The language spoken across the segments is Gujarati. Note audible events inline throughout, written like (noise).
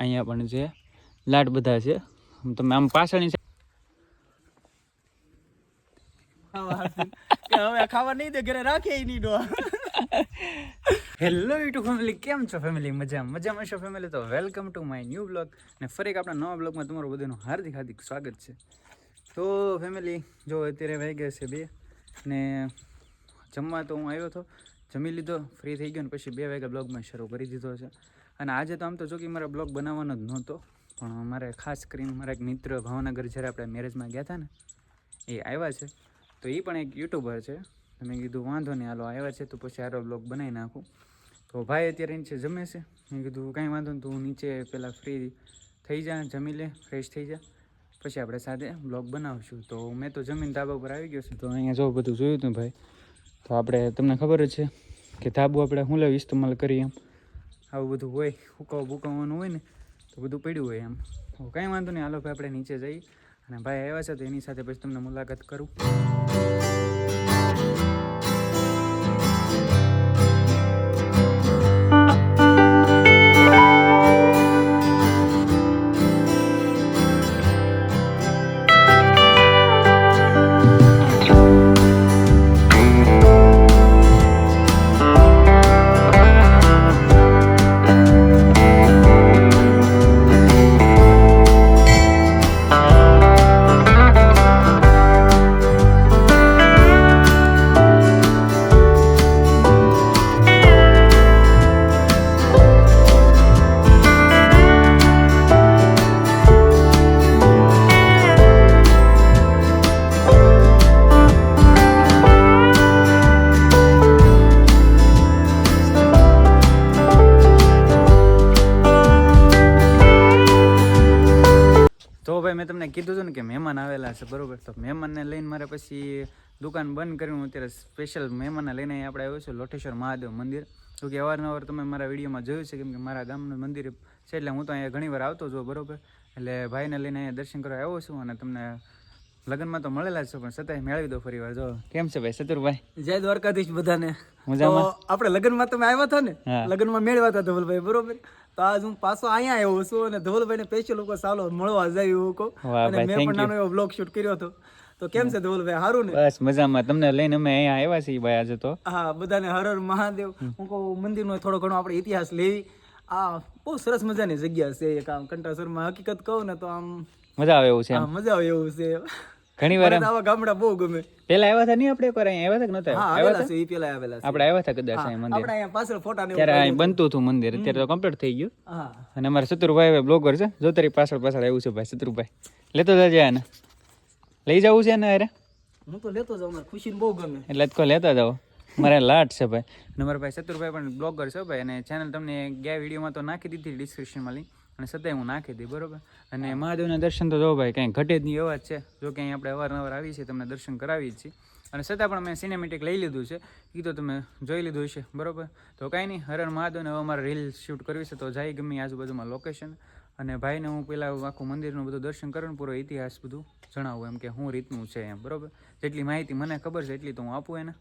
અહીંયા પણ છે. લાટ બધા છે. તમે આમ પાછળની હવે ખાવા નહીં દે ઘરે રાખે નહીં ડો હેલો યુટ્યુબ ફેમિલી કેમ છો ફેમિલી મજા મજામાં છો ફેમિલી તો welcome to my new blog ને ફરી એક આપણા નવા બ્લોગમાં તમારું બધાનું હાર્દિક હાર્દિક સ્વાગત છે. તો ફેમિલી જો અત્યારે વાગ્યા છે બે. ને જમવા તો હું આવ્યો હતો જમી લીધો ફ્રી થઈ ગયો ને પછી બે વાગ્યા બ્લોગમાં શરૂ કરી દીધો છે. અને આજે તો આમ તો જો કે મારા બ્લોગ બનાવવાનો જ નહોતો, પણ મારે ખાસ કરીને મારા એક મિત્ર ભાવનગર જ્યારે આપણે મેરેજમાં ગયા હતા ને, એ આવ્યા છે. તો એ પણ એક યુટ્યુબર છે. મેં કીધું, વાંધો નહીં, હાલો, આવ્યા છે તો પછી આરો બ્લોગ બનાવી નાખું. તો ભાઈ અત્યારે નીચે જમે છે. મેં કીધું, કાંઈ વાંધો નહીં, તું નીચે પહેલાં ફ્રી થઈ જા, જમી લે ફ્રેશ થઈ જા. પછી આપણે સાથે બ્લોગ બનાવશું. તો મેં તો જમીન ધાબા ઉપર આવી ગયો છું. તો અહીંયા જો બધું જોયું હતું ભાઈ, તો આપણે, તમને ખબર જ છે કે ધાબુ આપણે શું લેવું ઇસ્તેમાલ કરીએ એમ. આવું બધું હોય ઉકાવ બુકાવવાનું હોય ને, તો બધું પડ્યું હોય એમ. કાંઈ વાંધો નહીં, હાલો ભાઈ આપણે નીચે જઈએ અને ભાઈ આવ્યા છે તો એની સાથે પછી તમને મુલાકાત કરું. મેં તમને કીધું હતું ને કે મહેમાન આવેલા છે બરોબર? તો મહેમાનને લઈને મારે પછી દુકાન બંધ કરી હું અત્યારે સ્પેશિયલ મહેમાનને લઈને આપણે આવ્યો છું લોટેશ્વર મહાદેવ મંદિર. તો કે અવારનવાર તમે મારા વિડીયોમાં જોયું છે કેમ કે મારા ગામનું મંદિર છે એટલે હું તો અહીંયા ઘણી વાર આવતો છું બરોબર? એટલે ભાઈને લઈને અહીંયા દર્શન કરવા આવ્યો છું અને તમને લગ્નમાં તો મળેલા જ છો પણ સતાય મેળવી દો ફરી વાર જો કેમ છે ભાઈ સતુરભાઈ? જય દ્વારકાધીશ બધાને. આપણે લગ્નમાં તમે આવ્યા હતા ને. લગ્નમાં મેળવ્યા હતા ધવલભાઈ બરોબર? તો આજ હું પાછો અહીંયા આવ્યો છું અને ધવલભાઈ ને પેશી લોકો સાલો મળવા જાય એવું કહું. અને મેં પણ નાનો એવો બ્લોગ શૂટ કર્યો હતો. તો કેમ છે ધવલભાઈ સારું ને? બસ મજામાં. તમને લઈને અમે અહીંયા આવ્યા છીએ ભાઈ આજે તો. હા બધાને હર હર મહાદેવ. હું કહું મંદિરનો થોડો ઘણો આપણે ઇતિહાસ લેવી આ બહુ સરસ મજાની જગ્યા છે એક આમ કંટાસરમાં હકીકત કહું ને તો આમ મજા આવે એવું છે મજા આવે એવું છે. ઘણી વાર આવા ગામડા બહુ ગમે. પેલા આવ્યા હતા નહીં આપણે એકવાર? અહીંયા આવ્યા હતા કે નતા આવ્યા હતા? એ પેલા આવેલા આપણે આવ્યા હતા કદાચ અહીં મંદિર. આપણે અહીંયા પાછળ ફોટા ને ત્યારે અહીં બનતું હતું મંદિર અત્યારે તો કમ્પ્લીટ થઈ ગયું. હા. અને અમારા શત્રુભાઈ બ્લોગર છે. જો તારી પાછળ પાછળ આવ્યું છે ભાઈ શત્રુભાઈ. લેતો જજે આને લઈ જવું છે ને અરે હું તો લેતો જાઉં મને ખુશી બહુ ગમે. એટલે તો લેતા જાઓ. મારે લાટ છે ભાઈ. અને મારા ભાઈ શત્રુભાઈ પણ બ્લોગર છે ભાઈ અને ચેનલ તમને ગયા વિડીયોમાં તો નાખી દીધી ડિસ્ક્રિપ્શનમાં લિંક અને છતાંય હું નાખી દી બરોબર? અને મહાદેવના દર્શન તો જો ભાઈ કંઈ ઘટે જ નહીં એવા જ છે. જો કે અહીં આપણે અવારનવાર આવી છીએ તમને દર્શન કરાવી જ છીએ. અને છતાં પણ મેં સિનેમેટિક લઈ લીધું છે. એ તો તમે જોઈ લીધું હશે બરાબર? તો કાંઈ નહીં હરણ મહાદેવને હવે અમારે રીલ શૂટ કરવી છે તો જાય ગમે આજુબાજુમાં લોકેશન અને ભાઈને હું પહેલાં આખું મંદિરનું બધું દર્શન કરું પૂરો ઇતિહાસ બધું જણાવું એમ કે શું રીતનું છે એમ બરાબર? જેટલી માહિતી મને ખબર છે એટલી તો હું આપું એને.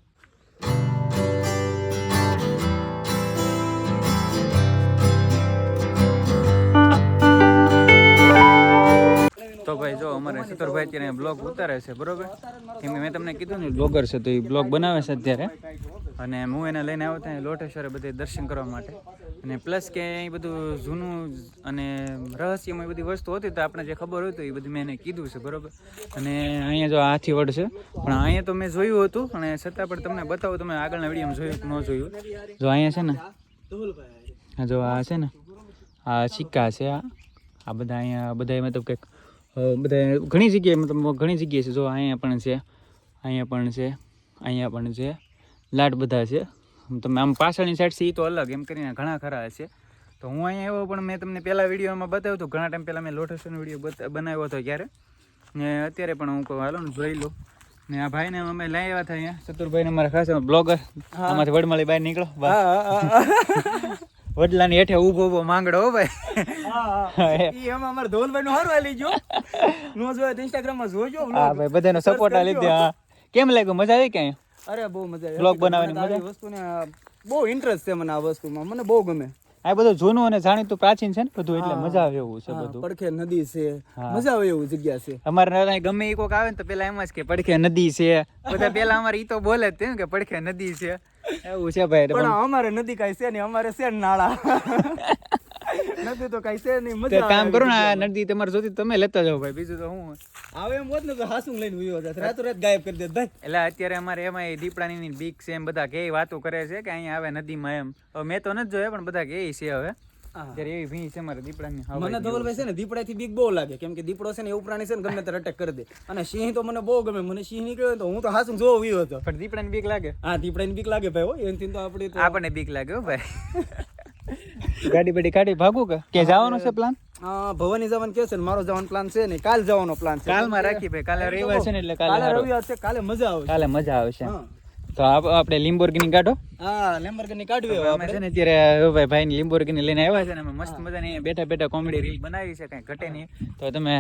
તો ભાઈ જો અમારે સતરભાઈ અત્યારે બ્લોગ ઉતારે છે, બરોબર? કેમ કે મેં તમને કીધું ને બ્લોગર છે તો એ બ્લોગ બનાવે છે અત્યારે. અને હું એને લઈને આવ્યો ત્યાં લોટેશ્વરે બધે દર્શન કરવા માટે. અને પ્લસ કે અહીં બધું જૂનું અને રહસ્યમય બધી વસ્તુ હતી, તો આપણે જે ખબર હોય તો એ બધી મેં એને કીધું છે, બરોબર? અને અહીંયા જો હાથી વડ છે, પણ અહીંયા તો મેં જોયું હતું અને છતાં પણ તમને બતાવું, તમે આગળના વિડીયોમાં જોયું ન જોયું. જો અહીંયા છે ને જો આ છે ને, આ સિક્કા છે, આ. આ બધા અહીંયા બધા મતલબ કંઈક બધા ઘણી જગ્યાએ મતલબ ઘણી જગ્યાએ છે. જો અહીંયા પણ છે અહીંયા પણ છે અહીંયા પણ છે. લાટ બધા છે. તમે આમ પાછળની સાઈડ છે એ તો અલગ. એમ કરીને ઘણા ખરા છે તો હું અહીંયા આવ્યો પણ મેં તમને પહેલાં વિડીયોમાં બતાવ્યું હતું. ઘણા ટાઈમ પહેલાં મેં લોટસનો વીડિયો બનાવ્યો હતો ક્યારે. ને અત્યારે પણ હું કહું હાલો ને જોઈ લો ને આ ભાઈને અમે લઈ આવ્યા હતા અહીંયા. ચતુરભાઈને મારા ખાસ બ્લોગર. આમાંથી વડમાળી બહાર નીકળો. (laughs) વડલાની હેઠે ઊભો ઊભો માંગડો હો ભાઈ. (laughs) એમાં અમારે ધવલભાઈ નું હારું આલી જો નો જોયો તો ઇન્સ્ટાગ્રામમાં જોજો હા ભાઈ બધાનો સપોર્ટ આ લીધે હા. કેમ લાગ્યું? મજા આવી કે અરે બહુ મજા આવી. બનાવવાની ઇન્ટરેસ્ટ છે મને આ વસ્તુમાં. મને બહુ ગમે. આ બધું જૂનું અને જાણીતું પ્રાચીન છે ને બધું એટલે મજા આવે એવું છે બધું. પડખે નદી છે. મજા આવે એવું જગ્યા છે. અમારે ગમે એ કોક આવે ને તો પેલા એમ જ કે પડખે નદી છે. બધા પેલા અમારે ઈ તો બોલે જ કે પડખે નદી છે. એવું છે ભાઈ પણ અમારે નદી કાઈ છે ને અમારે છે નાળા. નદી તો કઈ છે નહીં મજા કામ કરો ને આ નદી તમારે જોતી તમે લેતા જાઓ ભાઈ બીજું તો હું આવે એમ હોત ને તો હાસું લઈને ઉયો જાત રાતો રાત ગાયબ કરી દેત ભાઈ. એટલે અત્યારે અમારે એમાં દીપડાની બીક છે એમ બધા કે વાતો કરે છે કે અહીંયા આવે નદીમાં એમ. હવે મેં તો નથી જોયા પણ બધા કે છે હવે. હા. અત્યારે એવી ભીંસ છે દીપડાની મને ધવલભાઈ છે ને દીપડાથી બીક બહુ લાગે. કેમ કે દીપડો છે ને એવું પ્રાણી છે ને ગમે ત્યારે અટેક કરી દે. અને સિંહ તો મને બહુ ગમે. મને સિંહ નીકળ્યો તો હું તો હાસું જોવો વિયો હતો પણ દીપડાની બીક લાગે. હા દીપડાની બીક લાગે ભાઈ હો. એનથી તો આપણે તો આપણને બીક લાગે હો ભાઈ. ગાડી બાડી કાઢી ભાગું કે? કે જવાનું છે પ્લાન હા ભવાની જવાનું કે છે ને મારો જવાનો પ્લાન છે ને કાલ જવાનો પ્લાન છે. કાલમાં રાખી ભાઈ કાલે રવિવાર છે ને એટલે કાલે રવિવાર છે કાલે મજા આવશે. કાલે મજા આવશે. તો આપ- આપણે લિમ્બોર્ગિની કાઢો. હા લિમ્બોર્ગિની કાઢવી હવે અમે છે ને અત્યારે ભાઈ ભાઈ લીંબોર્ગીની લઈને આવ્યા છે ને અમે મસ્ત મજાની બેઠા બેઠા કોમેડી રીલ બનાવી છે કઈ ઘટે નહીં. તો તમે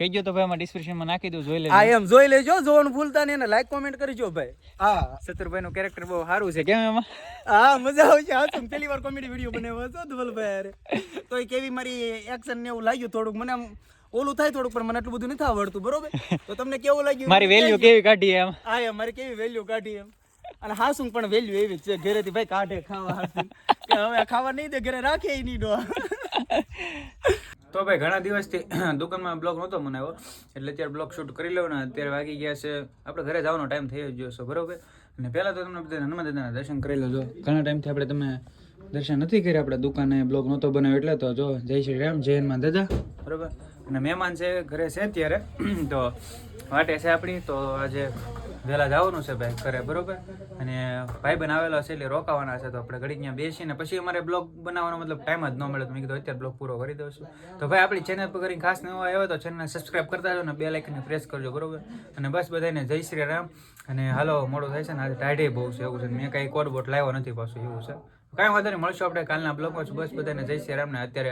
કહી ગયો તો ભાઈ આમાં ડિસ્ક્રિપ્શનમાં નાખી દઉં જોઈ લેજો. હા એમ જોઈ લેજો જોવાનું ભૂલતા નહીં અને લાઈક કોમેન્ટ કરજો ભાઈ. હા સતુરભાઈ નું કેરેક્ટર બહુ સારું છે. કેમ એમાં? હા મજા આવશે હા પેલી વાર કોમેડી વીડિયો બનાવ્યો હતો ધવલભાઈ અરે તો એ કેવી મારી એક્શન ને એવું લાગ્યું થોડુંક. મને આમ ઓલું થાય થોડુંક પણ મને એટલું બધું નથી આવડતું બરોબર? તો તમને કેવું લાગ્યું? મારી વેલ્યુ કેવી કાઢી એમ? હા એમ મારી કેવી વેલ્યુ કાઢી એમ? અને હાસું પણ વેલ્યુ એવી છે. ઘરેથી ભાઈ કાઢે ખાવા કે હવે ખાવા નહીં દે ઘરે રાખે નહીં ડો તો ભાઈ, ઘણા દિવસથી દુકાનમાં બ્લોગ નહોતો બનાવ્યો. એટલે અત્યારે બ્લોગ શૂટ કરી લઉં ને અત્યારે વાગી ગયા છે. આપણે ઘરે જવાનો ટાઈમ થઈ ગયો છે, બરોબર? અને પહેલાં તો તમને બધા હનુમાન દાદાના દર્શન કરી લેજો. ઘણા ટાઈમથી આપણે તમે દર્શન નથી કર્યા, આપણે દુકાને બ્લોગ નહોતો બનાવ્યો. એટલે તો જો, જય શ્રી રામ, જય હનુમાન દાદા. બરોબર? અને મહેમાન છે, ઘરે છે અત્યારે. તો વાટે છે આપણી. તો આજે વહેલા જવાનું છે ભાઈ ઘરે, બરોબર? અને ભાઈ બન આવેલો છે એટલે રોકાવાના છે, તો આપણે ઘડી ત્યાં બેસીને પછી અમારે બ્લોગ બનાવવાનો મતલબ ટાઈમ જ ન મળે, તો મેં કીધું અત્યારે બ્લોગ પૂરો કરી દઉં છું. તો ભાઈ આપણી ચેનલ પર કરીને ખાસ નવા આવ્યો તો ચેનલને સબસ્ક્રાઇબ કરતા જાઓ ને બે લાઇકને પ્રેસ કરજો, બરોબર? અને બસ બધાને જય શ્રી રામ. અને હાલો, મોડું થાય છે ને આજે ટાઢે બહુ છે, એવું છે મેં કાંઈ કોડ બોટ લાવ્યો નથી પાછું, એવું છે. કાંઈ વાંધો નહીં, મળશું આપણે કાલના બ્લોગમાં બસ બધાને જય શ્રી રામ ને અત્યારે